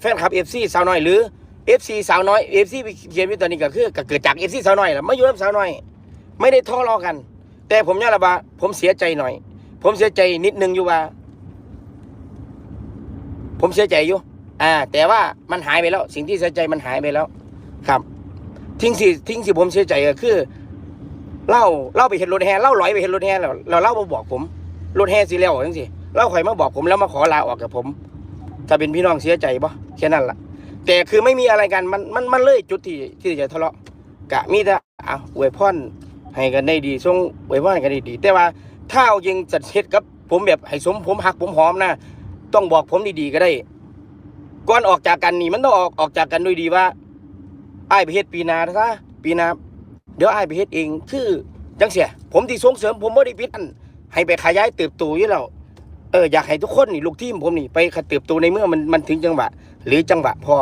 แฟนคลับเอฟซีสาวน้อยหรือเอฟซีสาวน้อยเอฟซีเขียนว้ตอนนี้ก็คือก็เกิดจากเอฟซีสาวน้อยแหละมาอยู่กับสาวน้อย ไม่ได้ท้อรอกัน แต่ผมยอมรับว่าผมเสียใจหน่อย ผมเสียใจนิดนึงอยู่ว่า ผมเสียใจอยู่ อ่า แต่ว่ามันหายไปแล้ว สิ่งที่เสียใจมันหายไปแล้ว ครับทิ้งสิทิ้งสิผมเสียใจก็คือเล่าเล่าไปเห็นรถแห่เล่าลอยไปเห็นรถแห่แล้วเราเล่ามาบอกผมรถแห่สิแล้วจังสิเล่าข่อยมาบอกผมแล้วมาขอลาออกกับผม ถ้าเป็นพี่น้องเสียใจปะแค่นั้นล่ะ แต่คือไม่มีอะไรกันมันมันมันเลยจุดที่ที่จะทะเลาะกะมีแต่อะอวยพรให้กันได้ดีทรงอวยพรให้กันได้ดี แต่ว่าถ้าเอาจริงจัดเฮ็ดกับ ผมแบบให้สมผมหักผมหอมนะต้องบอกผมดีๆก็ได้ก่อนออกจากกันนี่มันต้องออกออกจากกันด้วยดีว่าไอ้ไปเฮ็ดปีนาซะปีนาเดี๋ยวไอ้ไปเฮ็ดเองคือจังเสียผมที่ส่งเสริมผมบ่ได้ปิดอันให้ไปขยายเติบโตอยู่แล้ว เอออยากให้ทุกคนนี่ลูกทีมผมนี่ไปเติบโตในเมื่อมันมันถึงจังหวะ หรือจังหวะพอ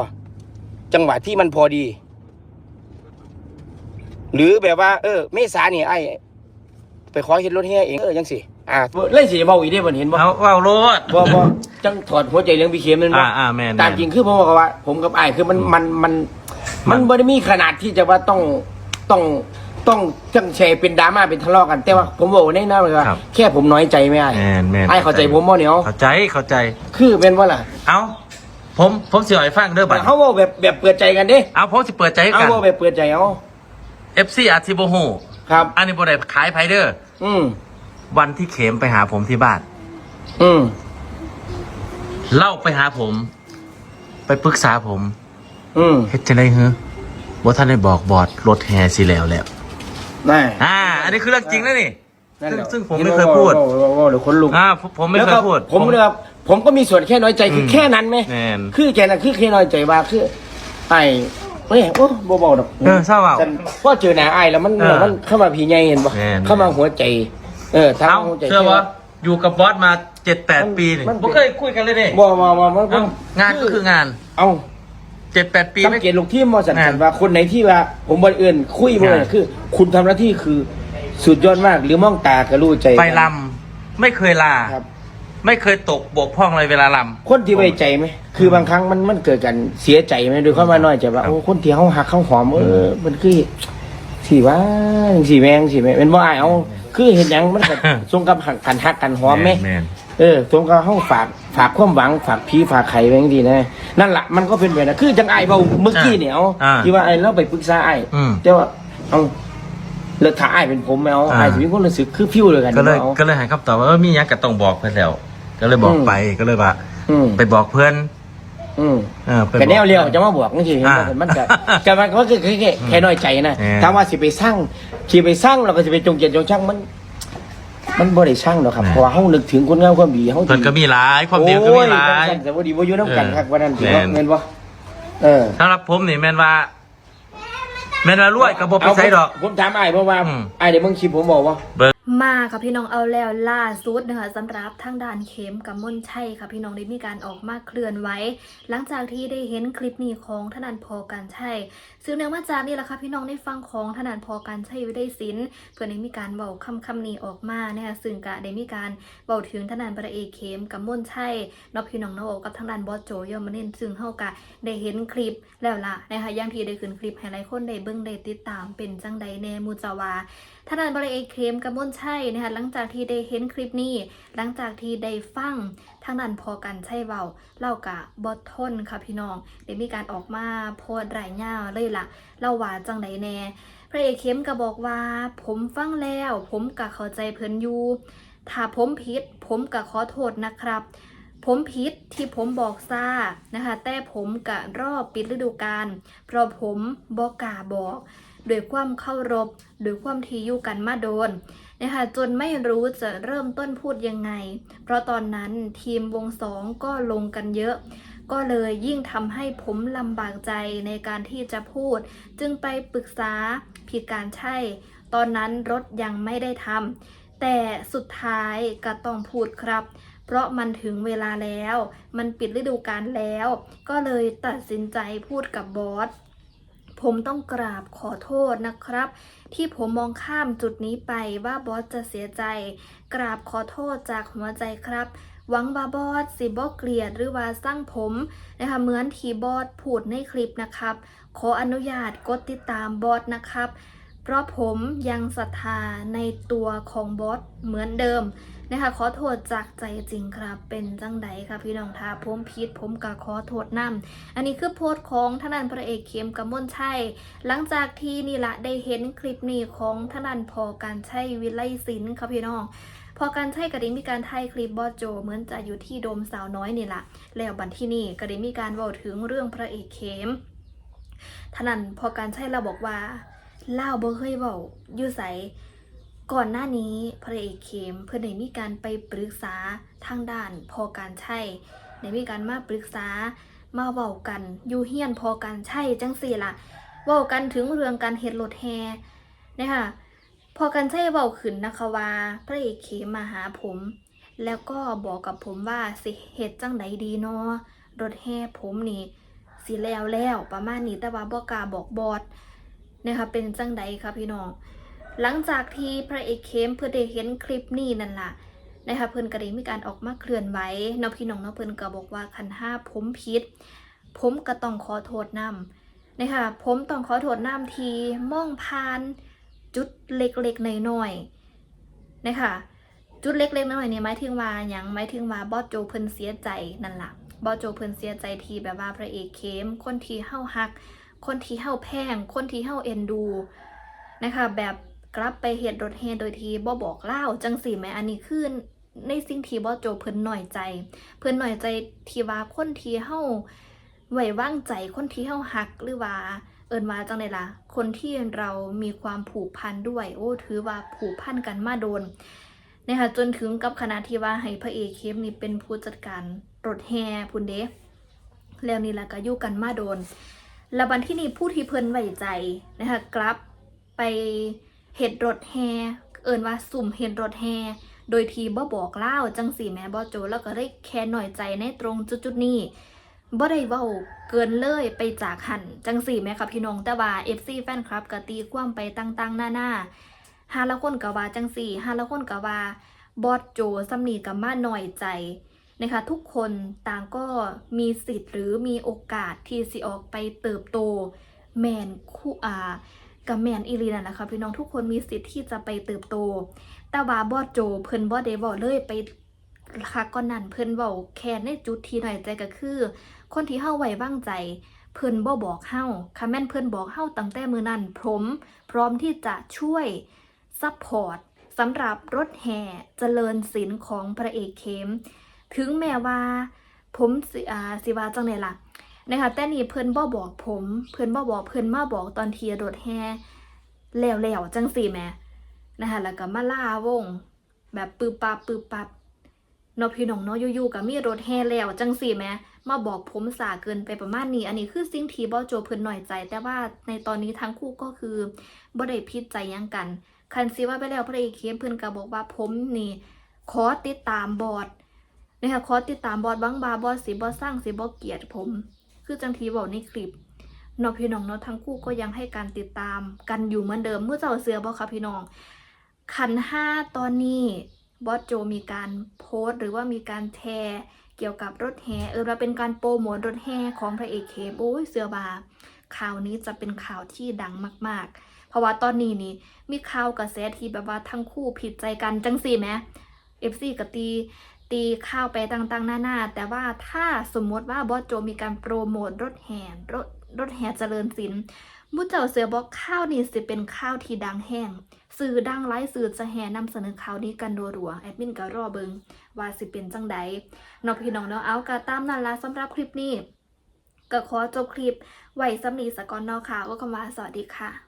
จังหวะที่มันพอดี หรือแบบว่า เออ เมษานี่ไอ้ไปขอเห็นรถแห่เองเออจังสิอ่าเล่นสิเบาอีกได้บ่เห็นบ่เอาเอาโลดบ่บ่จังถอดหัวใจเรื่องพี่เข็มนั่นบ่อ่าอ่าแมนตามจริงคือผมบอกว่า ผมกับไอ้ายคือมันมันมัน มันบ่ได้มีขนาดที่จะว่าต้องต้อง ต้องจังแชร์เป็นดราม่าเป็นทะเลาะกัน แต่ว่าผมบอกในนั้นเลยว่าแค่ผมน้อยใจไม่ไอ้ายแมนแมนไอ้ายเข้าใจผมบ่เนี่ยเข้าใจเข้าใจ คือเป็นว่าล่ะเอาผมผมสิเอาให้ฟังเด้อบัดเขาบอกแบบแบบเปิดใจกันเด้เอาผมสิเปิดใจให้เอากัน บอกแบบเปิดใจเอา FC อาร์ติโบโฮครับ อันนี้บ่ได้ขายไผเด้ออืมวันที่เข็มไปหาผมที่บ้าน อืมเล่าไปหาผม ไปปรึกษาผมอืมเฮ็ดจังได๋ฮะบ่ทันได้บอกบอดรถแห่สิแล้วแล้ว นั่นอ่า อันนี้คือเรื่องจริงนะนี่ นั่นแหละซึ่งผมไม่เคยพูดว่าว่าว่าว่าเดี๋ยวคนลุกอ่าผมผมไม่เคแล้วยก็พูดผมเลยครับผมก็มีส่วนแค่น้อยใจคืออมแค่นั้นไหมแม่นคือแค่นั้นคือแค่น้อยใจว่าคือไอ้เฮ้ยโอ้บ่บอกดอกเออเศร้าเปล่าแต่พอเจอหน้าไอ้แล้วมันเออมันเข้ามาผีใหญ่เห็นปะแม่น เข้ามาหัวใจ เออทางเอ้าหัวใจ เชื่อว่าอยู่กับบอสมาเจ็ดแปดมันปีนี่มันผมเคยคุยกันเลยนี่บ่บ่บ่มันเอ้างานก็คืองาน เอา เจ็ดแปดปีสังไม่เกตลูกที่มอสันงาสันนว่าคนไหนที่ว่า ผมบังเอิญคุยบ่งานเนี่ยคือ คุณทำหน้าที่คือสุดยอดมากหรือมองตาก็รู้ใจไปลำไม่เคยลา ครับ ไม่เคยตกบกพร่องเลยเวลาล คนที่ไว้ใจไหม คือบางครั้งมันมันเกิดกันเสียใจไหมโดยความว่าน้อยใจว่าครับโอ้คนที่เขาหักเขาหอมเออมันคือสีว่าสีแมงสีแมงเป็นว่าเอาคือเห็นหยังมันก็ ทรงกับหักกันหักกันหำอมไหมแมน เออทรงกับเขาฝากฝากความหวังฝากพีฝากไข่ไว้อย่างดีนะนั่นแหละมันก็เป็นแบบนั้นคือจังไอ้เบาเมื่อกี้เนี่ยเอาอ่าที่ว่าไอ้เราไปปรึกษาไอ้อืม แต่ว่าเอาเลิกถ่าไอ้เป็นผมไหมเอาอ่าไอ้สิมีคนรู้สึกคือฟิวเลยกันก็เลยอา ก็เลยให้คำตอบว่าเออมีหยังก็ต้องบอกเพื่อนแล้ว ก็เลยบอกอืม ไปก็เลยว่า อืมไปบอกเพื่อนอืม เออไปแต่แนวเรียวพื่อนจะมาบวกนี่สิอ่ามันก็ก็มันก็คือแค่แค่แค่น้อยใจนะเออถ้าว่าสิไปสร้างสิไปสร้างเราก็สิไปจงเกียรติจงช่างมัน มันบ่ได้สร้างหรอกครับเออเพราะว่าเฮานึกถึงคนงามความดีเฮาเพื่อนก็มีหลายความดีก็มีหลายโอ้แต่ว่าดีบ่อยู่น้ำกันเออครับวันนั้นแม่นเงินบ่เออสำหรับผมนี่แมนว่าแมนว่ารวยกับบไปใช้ดอก ผมถามอ้ายเพราะว่าอืมอ้ายเดี๋ยวมึงคลิปผมบอกว่า มาค่ะพี่น้องเอาแล้วล่าสุดนะคะสำหรับทางด้านเข็มกับมนชัยค่ะพี่น้องได้มีการออกมาเคลื่อนไหวหลังจากที่ได้เห็นคลิปนี้ของธนันพอการใช่ซึ่งเนื่องมาจากนี่แหละค่ะพี่น้องได้ฟังของธนันพอการใช่วิได้สินเพื่อนได้มีการเบาคำคำนี้ออกมาเนี่ยซึ่งกะได้มีการเบาถึงธนันพระเอกเข็มกับมนชัยนอกพี่น้องเนาะกับทางด้านบอสโจยอมมาเน้นซึ่งเฮากะได้เห็นคลิปแล้วล่ะนะคะย่างที่ได้ขึ้นคลิปให้หลายคนได้เบิ่งได้ติดตามเป็นจังใดแน่มูจาวาทนานบริเอกเคลมกับมนใช่นะคะหลังจากที่ได้เห็นคลิปนี้ หลังจากที่ได้ฟังทางนั้นพอกันใช่เบาเล่ากะบอททนค่ะพี่น้องได้มีการออกมาโพสต์รายงานเลยล่ะเล่าว่าจังไดแน่พระเอกเข้มก็บอกว่า ผมฟังแล้ว ผมกะเข้าใจเพิ่นอยู่ถ้าผมผิด ผมกะขอโทษนะครับผมผิดที่ผมบอกซานะคะ แต่ผมกะรอบปิดฤดูกาลเพราะผมบอกกาบอก ด้วยความเคารพด้วยความที่อยู่กันมาโดนนะคะจนไม่รู้จะเริ่มต้นพูดยังไง เพราะตอนนั้นทีมวงสองก็ลงกันเยอะ ก็เลยยิ่งทำให้ผมลำบากใจในการที่จะพูด จึงไปปรึกษาผิดการใช่ ตอนนั้นรถยังไม่ได้ทำแต่สุดท้ายก็ต้องพูดครับ เพราะมันถึงเวลาแล้ว มันปิดฤดูกาลแล้ว ก็เลยตัดสินใจพูดกับบอส ผมต้องกราบขอโทษนะครับ ที่ผมมองข้ามจุดนี้ไปว่าบอสจะเสียใจ กราบขอโทษจากหัวใจครับ หวังว่าบอสสิบ่เกลียดหรือว่าสร้างผมนะคะเหมือนที่บอสพูดในคลิปนะครับ ขออนุญาตกดติดตามบอสนะครับ เพราะผมยังศรัทธาในตัวของบอสเหมือนเดิม นะคะขอโทษจากใจจริงครับ เป็นจังใดครับพี่น้องทาผมผิดผมก็ขอโทษนำอันนี้คือโพสต์ของทานันพระเอกเข้มกำมลชัยหลังจากที่นี่ละได้เห็นคลิปนี้ของทานันพอการใช้วิไลศิลป์ครับพี่น้องพอการใช้ก็ได้มีการถ่ายคลิปบอสโจเหมือนจะอยู่ที่โดมสาวน้อยนี่ละแล้วบันที่นี่ก็ได้มีการเว้าถึงเรื่องพระเอกเข้มทานันพอการใช้เราบอกว่าเล่าบ่เคยเว้าอยู่ใส ก่อนหน้านี้พระเอกเข้มเพื่อนได้มีการไปปรึกษาทางด้านพอการใช้ได้มีการมาปรึกษามาเว้ากันอยู่เฮียนพอกันใช่จังสี่ละเว้ากันถึงเรื่องการเฮ็ดรถแฮนะคะพอกันใช่เว้าขึ้นนะคะว่าพระเอกเขมมาหาผม แล้วก็บอกกับผมว่าสิเฮ็ดจังไดดีเนาะรถแห่ผมนี่สิแล้วแล้วประมาณนี้แต่ว่าบ่กล้าบอกบอดนะคะเป็นจังไดครับพี่น้อง หลังจากที่พระเอกเข้มเพื่อได้เห็นคลิปนี้นั่นล่ะนะคะเพิ่นก็ได้มีการออกมาเคลื่อนไหวเนาะพี่น้องเนาะเพิ่นก็บอกว่าคันห้าผมผิดผมก็ต้องขอโทษนำนะคะผมต้องขอโทษนำทีมองผ่านจุดเล็กๆหน้อยๆนะคะจุดเล็กๆน้อยๆเนี่ยหมายถึงว่าหยังหมายถึงว่าบอสโจเพิ่นเสียใจนั่นล่ะบอสโจเพิ่นเสียใจทีแบบว่าพระเอกเข้มคนที่เฮาฮัก คนที่เฮาแพงคนที่เฮาเอ็นดูนะคะแบบ กลับไปเหตุรถแฮโดยที่บ่บอกเล่าจังสี่แหมอันนี้คือในสิ่งที่บอโจเพิ่นหน่อยใจ เพิ่นหน่อยใจที่ว่าคนที่เฮาไว้วางใจคนที่เฮาฮักหรือว่าเอินว่าจังไดล่ะ คนที่เรามีความผูกพันด้วย โอ้ถือว่าผูกพันกันมาโดนนะคะจนถึงกับขนาดที่ว่าให้พระเอกเข้มนี่เป็นผู้จัดการรถแห่พุ่นเดแล้วนี่ล่ะก็อยู่กันมาโดน แล้วบันที่นี่ผู้ที่เพิ่นไว้ใจนะคะกลับไป เห็ดรถแห่เอินว่าสุ่มเห็ดรถแห่โดยทีบ่บอกเล่าจังสี่แม่บ่โจแล้วก็ได้แค่หน่อยใจในตรงจุดๆนี้บ่ได้เว้าเกินเลยไปจากหันจังสี่แม่ค่ะพี่น้องแต่ว่า FC แฟนคลับก็ตีความไปต่างๆ หน้าๆหาละคนก็ว่าจังสี่หาละคนก็ว่าบอสโจสำนีกับมาหน่อยใจนะคะทุกคนต่างก็มีสิทธิ์หรือมีโอกาสที่สิออกไปเติบโต แมนคู่อา กับแมนอีหลีนั่นแหละค่ะพี่น้องทุกคนมีสิทธิ์ที่จะไปเติบโต แต่ว่าบอสโจเพิ่นบ่ได้เว้าเลยไปคักก่อนนั้นเพิ่นเว้าแค่ในจุดที่หน่อยใจก็คือ คนที่เฮาไว้วางใจ เพิ่นบ่บอกเฮาค่ะแม่นเพิ่นบอกเฮาตั้งแต่มื้อนั้นผมพร้อมที่จะช่วยซัพพอร์ตสำหรับรถแห่เจริญศิลป์ของพระเอกเข้มถึงแม้ว่าผมสิอาสิว่าจังไดล่ะ นะคะแต่นี่เพิ่นบ่บอกผม เพิ่นบ่บอกเพิ่นมาบอกตอนที่รถแห่แล้วจังสี่แหมนะคะแล้วก็มาล่าวง แบบปืบปับปืบปับนาะพี่น้องเนาะอยู่ๆกับมีรถแห่แล้วจังสี่แหมมาบอกผมสาเกินไปประมาณนี้ อันนี้คือสิ่งที่บอโจเพิ่นหน่อยใจ แต่ว่าในตอนนี้ทั้งคู่ก็คือบ่ได้พิดใจยังกัน คันซิว่าไปแล้วพระเอกเข้มเพิ่นก็บอกว่าผมนี่ขอติดตามบอดนะคะขอติดตามบอดบังบาบอดสิบ่สร้างสิบ่เกลียดผม คือจังทีบอกในคลิปนาะพี่น้องเนาะทั้งคู่ก็ยังให้การติดตามกันอยู่เหมือนเดิมเมื่อเจ้าเสือบอกค่ะพี่น้อง ขันห้าตอนนี้บอสโจมีการโพสต์หรือว่ามีการแชร์เกี่ยวกับรถแห่เออว่าเป็นการโปรโมทรถแห่ของพระเอกเคมโอ้ยเสือบา ข่าวนี้จะเป็นข่าวที่ดังมาก ๆ เพราะว่าตอนนี้นี่มีข่าวกระแสที่แบบว่าทั้งคู่ผิดใจกันจังสี่ไหมเอฟซีกับตี ตีข้าวไปต่างๆหน้าๆแต่ว่าถ้าสมมติว่าบอสโจมีการโปรโมทรถแห่รถรถแห่เจริญศิลป์มุเจ้าเสือบอกข้าวนี่สิเป็นข้าวที่ดังแห้งสื่อดังไลฟ์สื่อจะแห่นำเสนอข่าวนี้กันรัวๆแอดมินก็รอเบิงว่าสิเป็นจังใดนอกพี่น้องเนาะเอากะตามนั่นละสำหรับคลิปนี้ก็ขอจบคลิปไว้สำนีสกอนเนอค่ะว่าคำว่าสวัสดีค่ะ